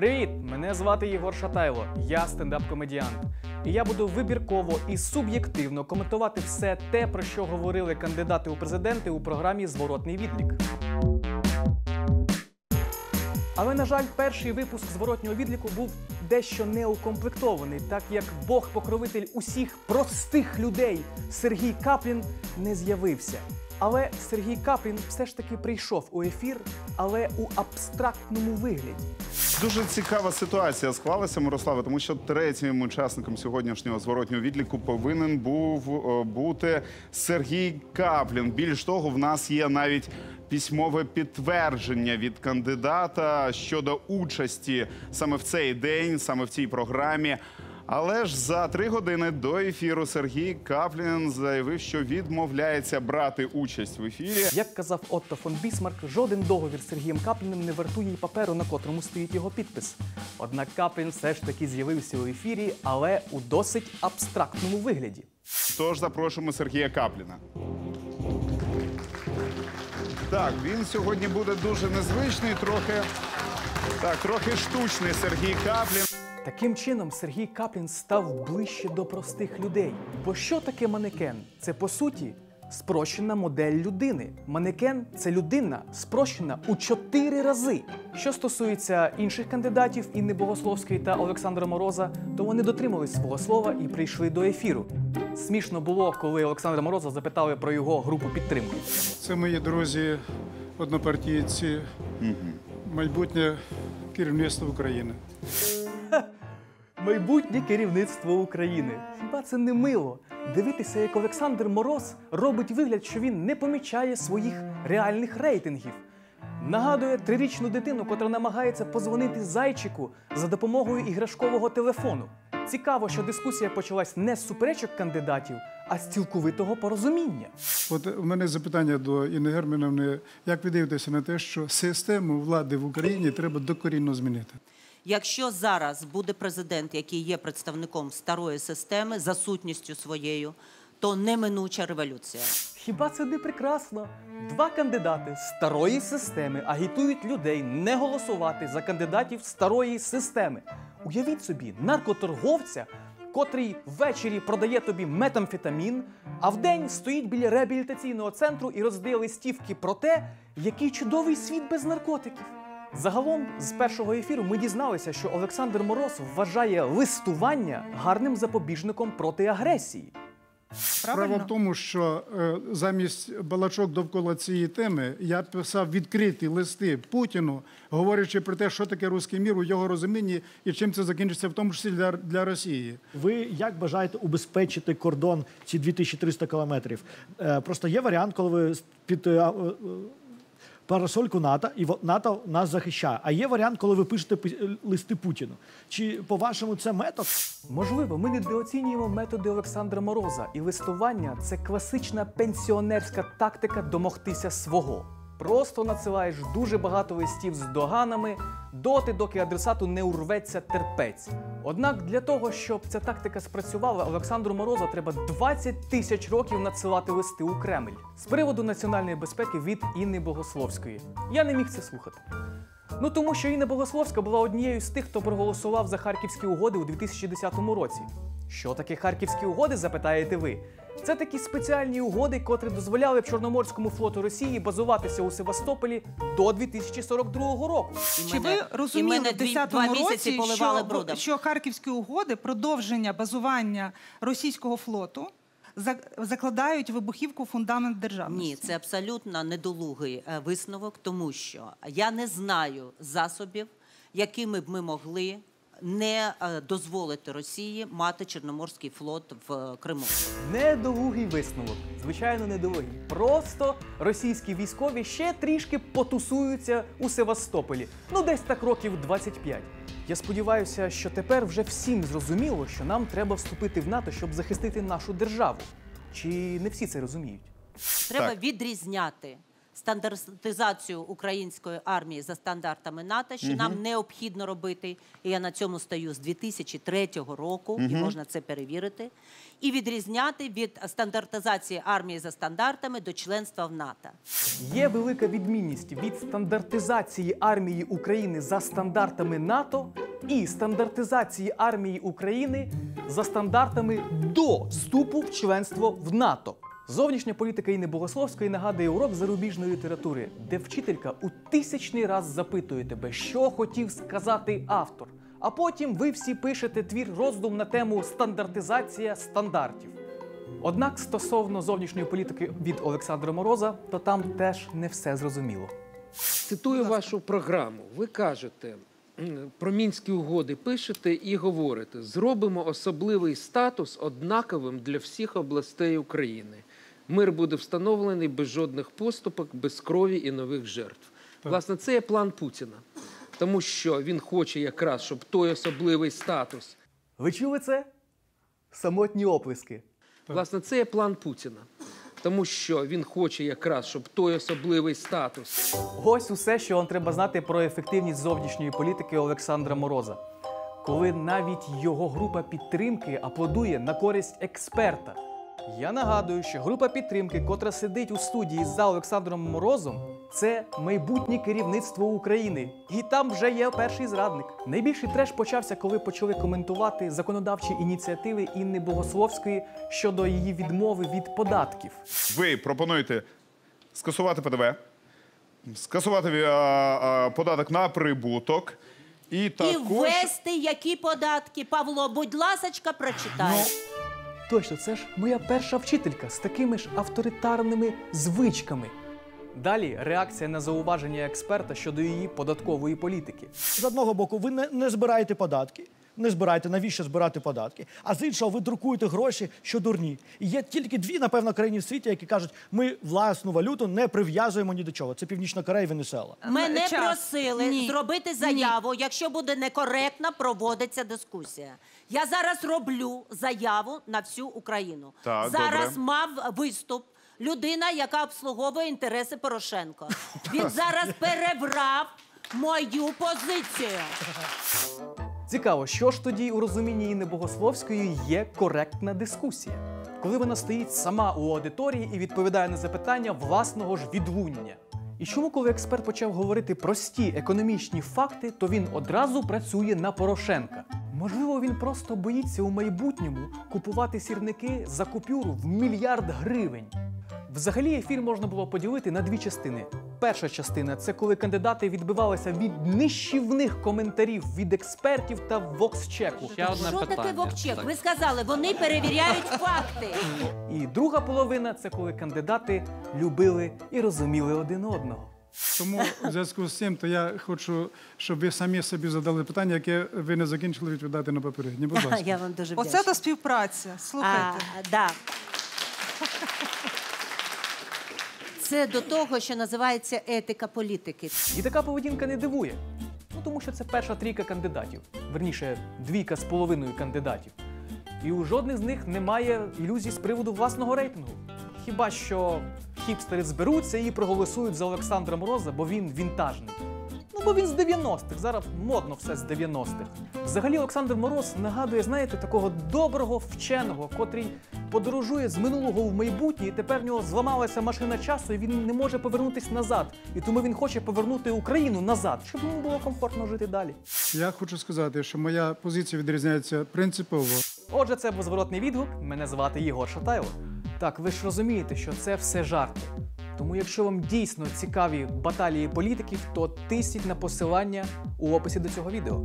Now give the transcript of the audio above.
Привіт! Мене звати Єгор Шатайло. Я стендап-комедіант. І я буду вибірково і суб'єктивно коментувати все те, про що говорили кандидати у президенти у програмі Зворотний відлік. Але, на жаль, перший випуск зворотнього відліку був дещо неукомплектований, так як Бог-покровитель усіх простих людей Сергій Каплін не з'явився. Але Сергій Каплін все ж таки прийшов у ефір, але у абстрактному вигляді. Дуже цікава ситуація склалася, Мирославе, тому що третім учасником сьогоднішнього зворотнього відліку повинен був е, бути Сергій Каплін. Більш того, в нас є навіть письмове підтвердження від кандидата щодо участі саме в цей день, саме в цій програмі. Але ж за три години до ефіру Сергій Каплін заявив, що відмовляється брати участь в ефірі. Як казав Отто фон Бісмарк, жоден договір з Сергієм Капліним не вартує й паперу, на котрому стоїть його підпис. Однак Каплін все ж таки з'явився у ефірі, але у досить абстрактному вигляді. Тож запрошуємо Сергія Капліна. Так, він сьогодні буде дуже незвичний, трохи, так, трохи штучний Сергій Каплін. Таким чином Сергій Каплін став ближче до простих людей. Бо що таке манекен? Це по суті спрощена модель людини. Манекен це людина, спрощена у чотири рази. Що стосується інших кандидатів Інни Богословської та Олександра Мороза, то вони дотримались свого слова і прийшли до ефіру. Смішно було, коли Олександра Мороза запитали про його групу підтримки. Це мої друзі, однопартійці, майбутнє керівництво України. Майбутнє керівництво України. Хіба це не мило? Дивитися, як Олександр Мороз робить вигляд, що він не помічає своїх реальних рейтингів. Нагадує трирічну дитину, котра намагається позвонити зайчику за допомогою іграшкового телефону. Цікаво, що дискусія почалась не з суперечок кандидатів, а з цілковитого порозуміння. От у мене запитання до Інни Германовни. Як ви дивитеся на те, що систему влади в Україні треба докорінно змінити? Якщо зараз буде президент, який є представником старої системи за сутністю своєю, то неминуча революція. Хіба це не прекрасно? Два кандидати старої системи агітують людей не голосувати за кандидатів старої системи. Уявіть собі, наркоторговця, котрий ввечері продає тобі метамфетамін, а вдень стоїть біля реабілітаційного центру і роздає листівки про те, який чудовий світ без наркотиків. Загалом, з першого ефіру ми дізналися, що Олександр Мороз вважає листування гарним запобіжником проти агресії. Справа в тому, що е, замість балачок довкола цієї теми я писав відкриті листи Путіну, говорячи про те, що таке руський мір у його розумінні і чим це закінчиться, в тому числі для, для Росії. Ви як бажаєте убезпечити кордон ці 2300 кілометрів? Е, Просто є варіант, коли ви під е, парасольку НАТО, і НАТО нас захищає. А є варіант, коли ви пишете пи- листи Путіну. Чи по-вашому це метод? Можливо, ми недооцінюємо методи Олександра Мороза, і листування це класична пенсіонерська тактика домогтися свого. Просто надсилаєш дуже багато листів з доганами доти, доки адресату не урветься терпець. Однак для того, щоб ця тактика спрацювала, Олександру Морозу треба 20 тисяч років надсилати листи у Кремль з приводу національної безпеки від Інни Богословської. Я не міг це слухати. Ну тому що Інна Богословська була однією з тих, хто проголосував за харківські угоди у 2010 році. Що таке харківські угоди, запитаєте ви? Це такі спеціальні угоди, котрі дозволяли б Чорноморському флоту Росії базуватися у Севастополі до 2042 року. І Чи мене- ви розуміли в 10 два місяці році, поливали що, брудом? що харківські угоди продовження базування російського флоту закладають вибухівку фундамент державності? Ні, це абсолютно недолугий е, висновок, тому що я не знаю засобів, якими б ми могли не е, дозволити Росії мати Чорноморський флот в е, Криму. Недолугий висновок. Звичайно, недолугий. Просто російські військові ще трішки потусуються у Севастополі. Ну, десь так років 25. Я сподіваюся, що тепер вже всім зрозуміло, що нам треба вступити в НАТО, щоб захистити нашу державу. Чи не всі це розуміють? Треба Так. відрізняти стандартизацію української армії за стандартами НАТО, що нам необхідно робити. І я на цьому стою з 2003 року, і можна це перевірити, і відрізняти від стандартизації армії за стандартами до членства в НАТО. Є велика відмінність від стандартизації армії України за стандартами НАТО і стандартизації армії України за стандартами до вступу в членство в НАТО. Зовнішня політика Інни Богословської нагадує урок зарубіжної літератури, де вчителька у тисячний раз запитує тебе, що хотів сказати автор. А потім ви всі пишете твір роздум на тему стандартизація стандартів. Однак стосовно зовнішньої політики від Олександра Мороза, то там теж не все зрозуміло. Цитую вашу програму. Ви кажете про мінські угоди пишете і говорите: зробимо особливий статус однаковим для всіх областей України. Мир буде встановлений без жодних поступок, без крові і нових жертв. Власне, це є план Путіна, тому що він хоче якраз, щоб той особливий статус. Ви чули це? Самотні оплески. Власне, це є план Путіна, тому що він хоче якраз, щоб той особливий статус. Ось усе, що вам треба знати про ефективність зовнішньої політики Олександра Мороза. Коли навіть його група підтримки аплодує на користь експерта. Я нагадую, що група підтримки, котра сидить у студії за Олександром Морозом, це майбутнє керівництво України. І там вже є перший зрадник. Найбільший треш почався, коли почали коментувати законодавчі ініціативи Інни Богословської щодо її відмови від податків. Ви пропонуєте скасувати ПДВ, скасувати а, а, податок на прибуток і І ввести які податки, Павло, будь ласочка, прочитай. Точно, це ж моя перша вчителька з такими ж авторитарними звичками. Далі реакція на зауваження експерта щодо її податкової політики. З одного боку, ви не, не збираєте податки. Не збираєте, навіщо збирати податки? А з іншого, ви друкуєте гроші, що дурні. І є тільки дві, напевно, країни в світі, які кажуть, ми власну валюту не прив'язуємо ні до чого. Це Північна Корея і Венесуела. Мене Час. просили Ні. зробити заяву, якщо буде некоректно, проводиться дискусія. Я зараз роблю заяву на всю Україну. Так, зараз добре. мав виступ людина, яка обслуговує інтереси Порошенко. Він зараз перебрав мою позицію. Цікаво, що ж тоді у розумінні Інни Богословської є коректна дискусія, коли вона стоїть сама у аудиторії і відповідає на запитання власного ж відлуння. І чому, коли експерт почав говорити прості економічні факти, то він одразу працює на Порошенка? Можливо, він просто боїться у майбутньому купувати сірники за купюру в мільярд гривень. Взагалі ефір можна було поділити на дві частини. Перша частина це коли кандидати відбивалися від нищівних коментарів від експертів та вокс-чеку. Ще одне Що питання. таке вовчек? Так. Ви сказали, вони перевіряють факти. І друга половина це коли кандидати любили і розуміли один одного. Тому в зв'язку з цим, то я хочу, щоб ви самі собі задали питання, яке ви не закінчили відповідати на попереднє. Будь ласка. Я вам дуже Оце та співпраця. Слухайте. А, да. Це до того, що називається етика політики. І така поведінка не дивує. Ну тому що це перша трійка кандидатів, верніше, двійка з половиною кандидатів. І у жодних з них немає ілюзій з приводу власного рейтингу. Хіба що хіпстери зберуться і проголосують за Олександра Мороза, бо він вінтажний. Ну, бо він з 90-х, зараз модно все з 90-х. Взагалі, Олександр Мороз нагадує, знаєте, такого доброго вченого, котрий подорожує з минулого в майбутнє, і тепер в нього зламалася машина часу, і він не може повернутися назад. І тому він хоче повернути Україну назад, щоб йому було комфортно жити далі. Я хочу сказати, що моя позиція відрізняється принципово. Отже, це був зворотний відгук. Мене звати Єгор Шатайло. Так, ви ж розумієте, що це все жарти. Тому, якщо вам дійсно цікаві баталії політиків, то тисніть на посилання у описі до цього відео.